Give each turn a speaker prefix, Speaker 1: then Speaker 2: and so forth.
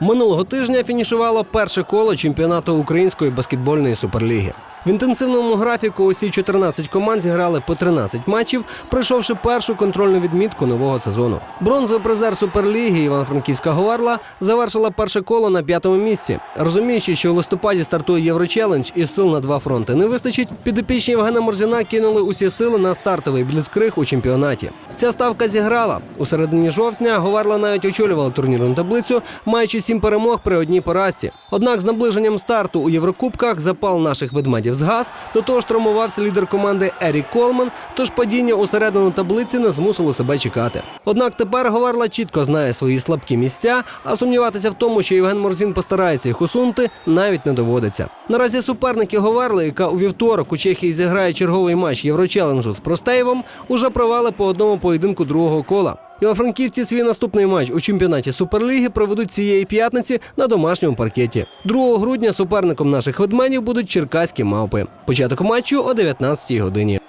Speaker 1: Минулого тижня фінішувало перше коло чемпіонату української баскетбольної суперліги. В інтенсивному графіку усі 14 команд зіграли по 13 матчів, пройшовши першу контрольну відмітку нового сезону. Бронзовий призер суперліги Івано-Франківська Говарла завершила перше коло на п'ятому місці. Розуміючи, що у листопаді стартує Єврочелендж і сил на два фронти не вистачить, підопічні Євгена Морзіна кинули усі сили на стартовий бліцкриг у чемпіонаті. Ця ставка зіграла. У середині жовтня Говарла навіть очолювала турнірну таблицю, маючи сім перемог при одній поразці. Однак з наближенням старту у Єврокубках запал наших ведмедів згас. До того ж травмувався лідер команди Ерік Колман, тож падіння у середину таблиці не змусило себе чекати. Однак тепер Говарла чітко знає свої слабкі місця, а сумніватися в тому, що Євген Морзін постарається їх усунути, навіть не доводиться. Наразі суперники Говерли, яка у вівторок у Чехії зіграє черговий матч Єврочеленджу з Простеєвом, уже провели по одному поєдинку другого кола. Івано-Франківці свій наступний матч у чемпіонаті Суперліги проведуть цієї п'ятниці на домашньому паркеті. 2 грудня суперником наших ведменів будуть черкаські мавпи. Початок матчу о 19 годині.